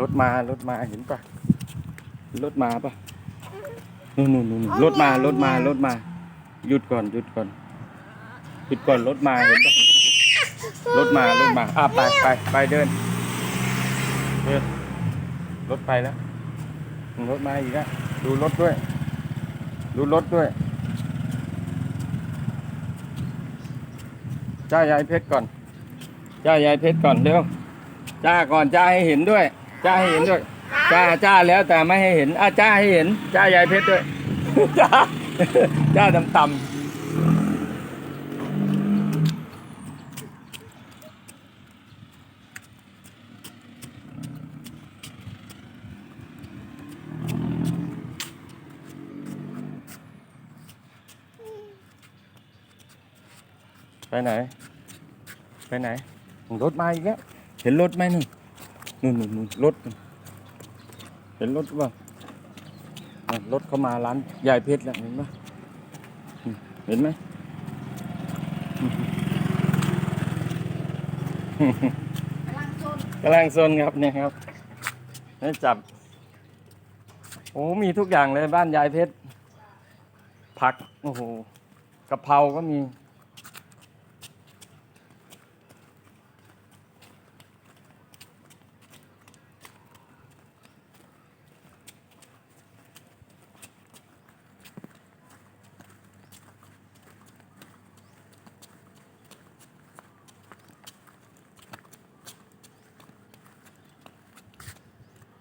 รถมารถมาเห็นปะรถมาปะนู่นนู่นนู่นรถมารถมารถมา หยุดก่อนหยุดก่อนหยุดก่อนรถมาเห็นปะรถมารถมาอะไปไปไปเดินเดินรถไปแล้วรถมาอีกแล้วดูรถด้วย ดูรถด้วยจ้ายายเพชรก่อนจ้ายายเพชรก่อนเร็วจ้าก่อนจ้าให้เห็นด้วย จ้าให้เห็นด้วยจ้าจ้าแล้วแต่ไม่ให้เห็นอะจ้าให้เห็น จ้ายายเพชรด้วย จ้าจ้าต่ำต่ำไปไหน ไปไหนรถมาอีกแล้ว เห็นรถไหมนู่น นู่นนู่นนู่นรถนู่นเห็นรถป่ะอะรถเข้ามาร้านยายเพชรแล้วเห็นปะอืมเห็นไหมกำลังชนกำลังซนครับเนี่ยครับให้จับโอ้มีทุกอย่างเลยบ้านยายเพชรผักโอ้โหกะเพราก็มี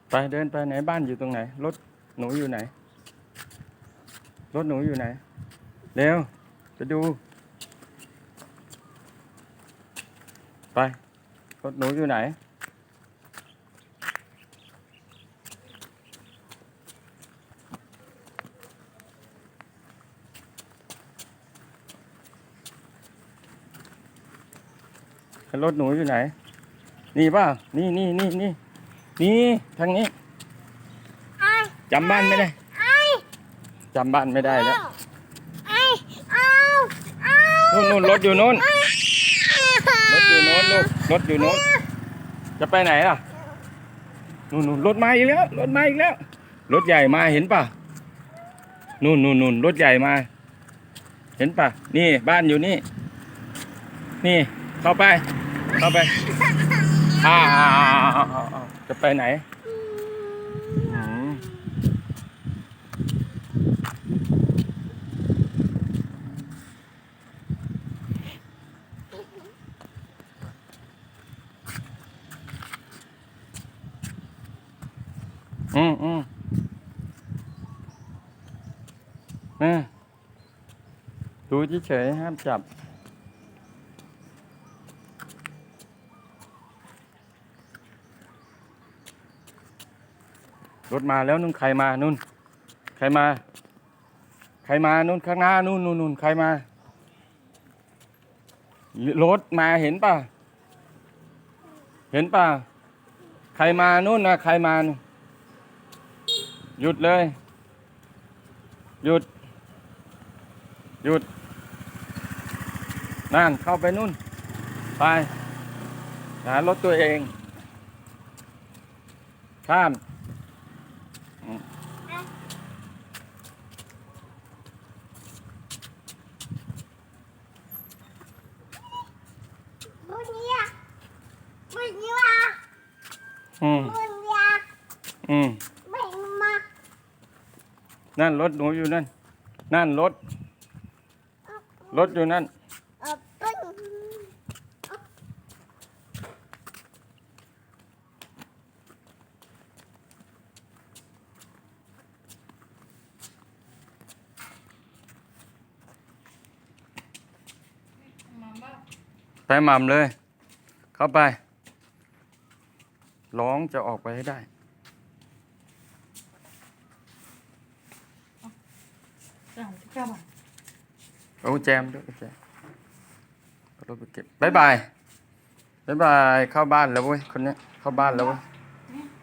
ไปเดินไปไหนบ้านอยู่ตรงไหน รถหนูอยู่ไหน รถหนูอยู่ไหน เร็วจะดู ไป รถหนูอยู่ไหน รถหนูอยู่ไหน นี่ป่ะ นี่นี่นี่นี่ นี่ทางนี้ไอ้จำบ้านไม่ได้ไอ้จำบ้านไม่ได้แล้วไอ้เอาเอานู่นนู่นรถอยู่นู้นรถอยู่โน้นลูกรถอยู่โน้นจะไปไหนล่ะนู่นนู่นรถมาอีกแล้วรถมาอีกแล้วรถใหญ่มาเห็นป่ะนู่นนู่นนู่นรถใหญ่มา เห็นป่ะนี่บ้านอยู่นี่ นี่เข้าไปเข้าไป อ่าอ่าอ่าอ่าอ่าอ่าจะไปไหนอืมอืมอืมดูเฉยๆห้ามจับ รถมาแล้วนุ่นใครมานุ่น ใครมา ใครมานุ่นข้างหน้านุ่นนุ่นนุ่นใครมารถมาเห็นป่ะเห็นป่ะใครมานู่นนะใครมาหยุดเลย หยุด หยุดนั่นเข้าไปนู่น ไปหารถตัวเอง ข้าม บุญยาบุญยา อืม บุญยา อืมบุญมานั่นรถหนูอยู่นั่น นั่นรถ รถอยู่นั่น เออบุญไปหม่ำเลย เข้าไป ร้องจะออกไปให้ได้ สามสิบเก้าบาทเอากุญแจมด้วยกุญแจเอารถไปเก็บบายบายบายบายเข้าบ้านแล้วเว้ยคนเนี้ยเข้าบ้านแล้วเว้ย